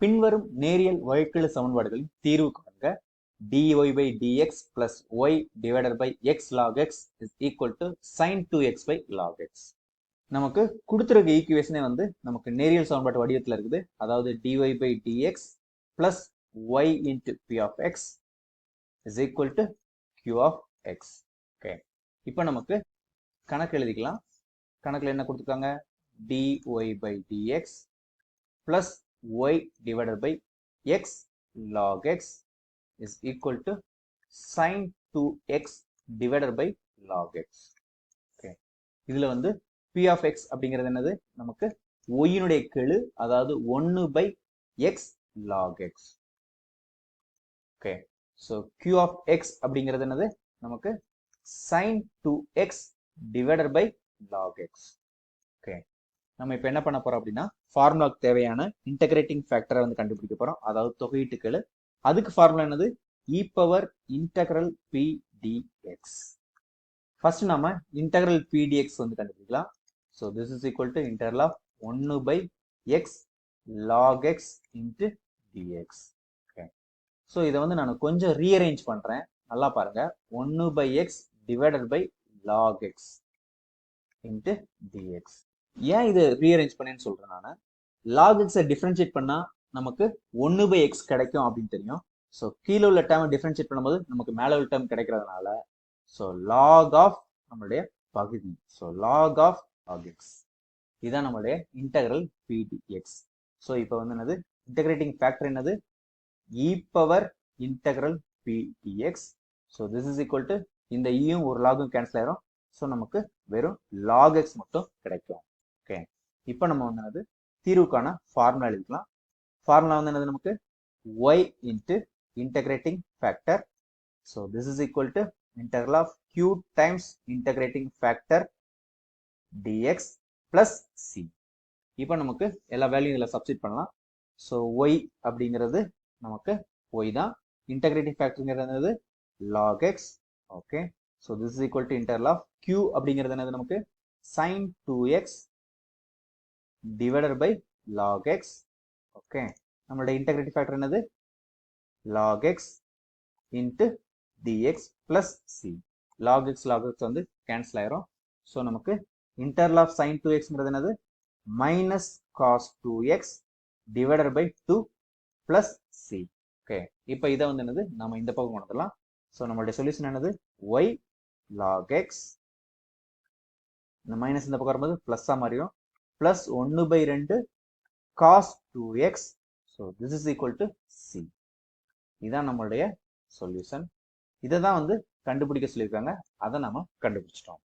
பின்வரும் நேரியல் வகைக்கெழு சமன்பாடுகளின் தீர்வு காண்க. dy by dx plus y divided by x log x is equal to sin 2x by log x. நமக்கு கொடுத்துருக்க ஈக்குவேஷனே வந்து நமக்கு நேரியல் சமன்பாட்டு வடிவத்தில் இருக்குது. அதாவது dy by dx plus y into p of x is equal to q of x. Okay இப்போ நமக்கு கணக்கு எழுதிக்கலாம். கணக்கில் என்ன கொடுத்துருக்காங்க? dy by dx plus y divided by x log x is equal to sin 2x divided by log x okay இதுல வந்து p of x அப்படிங்கிறது என்னது நமக்கு y னுடைய கெழு அதாவது 1 by x log x okay so q of x அப்படிங்கிறது என்னது நமக்கு sin 2x divided by log x okay நம்ம இப்போ என்ன பண்ண போறோம் அப்படின்னா ஃபார்முலாக்கு தேவையான இன்டகிரேட்டிங் ஃபேக்டரை வந்து கண்டுபிடிக்க போறோம். அதாவது தொகையீட்டுக்கள் அதுக்கு ஃபார்முலா என்னது? E power integral P dx first நம்ம இன்டகிரல் பிடிஎக்ஸ் வந்து கண்டுபிடிக்கலாம். So this is equal to interval of ஒன்று by x log x into dx okay so இதை வந்து நான் கொஞ்சம் ரீஅரேஞ்ச் பண்றேன். நல்லா பாருங்க. ஒன்று by x divided by log x into dx ஏன் இது ரீஅரேஞ்ச் பண்ணேன்னு சொல்றேன் நான். லாக் எக்ஸை டிஃப்ரென்ஷியேட் பண்ணா நமக்கு ஒன்று பை எக்ஸ் கிடைக்கும் அப்படின்னு தெரியும். ஸோ கீழே உள்ள டேர்மை டிஃப்ரென்ஷியேட் பண்ணும்போது நமக்கு மேலே உள்ள டேர்ம் கிடைக்கிறதுனால ஸோ லாக் ஆஃப் நம்மளுடைய பகுதி. So log of log x இதுதான் நம்மளுடைய இன்டகிரல் பிடிஎக்ஸ் ஸோ இப்போ வந்து என்னது? இன்டகிரேட்டிங் ஃபேக்டர் என்னது? E power integral P dx so this is equal to இந்த e இயும் ஒரு லாகும் கேன்சல் ஆயிரும். ஸோ நமக்கு வெறும் லாக் எக்ஸ் மட்டும் கிடைக்கும். ஓகே. இப்போ நம்ம வந்து என்னது? தீர்வுக்கான ஃபார்முலா எழுதிக்கலாம். ஃபார்முலா வந்து என்னது நமக்கு? Y into integrating factor so this is equal to integral of q times integrating factor dx plus c. இப்போ நமக்கு எல்லா வேல்யூ இதில் சப்ஸ்டிட் பண்ணலாம். ஸோ ஒய் அப்படிங்கிறது நமக்கு ஒய் தான். இன்டகிரேட்டிங் ஃபேக்டருங்கிறது என்னது? Log x okay so this is equal to interval of Q அப்படிங்கிறது என்னது நமக்கு? Sine two x divided by log x okay நம்மளோட இன்டகிரேட்டிவ் ஃபேக்டர் என்னது? Log x into dx plus C log x log x வந்து cancel ஆயிரும். So நமக்கு integral of sine two எக்ஸ்ங்கிறது என்னது? Minus cos two x divided by two plus C okay இப்போ இதை வந்து என்னது? நம்ம இந்த பக்கம் கொண்டு ஸோ நம்மளுடைய சொல்யூஷன் என்னது? ஒய் லாக் எக்ஸ் இந்த மைனஸ் இந்த பக்கம் வரும்போது ப்ளஸ்ஸாக மாறிடும். ப்ளஸ் ஒன்று பை ரெண்டு cos two x so this is equal to C இதான் நம்மளுடைய சொல்யூஷன் இதை தான் வந்து கண்டுபிடிக்க சொல்லியிருக்காங்க. அதை நம்ம கண்டுபிடிச்சிட்டோம்.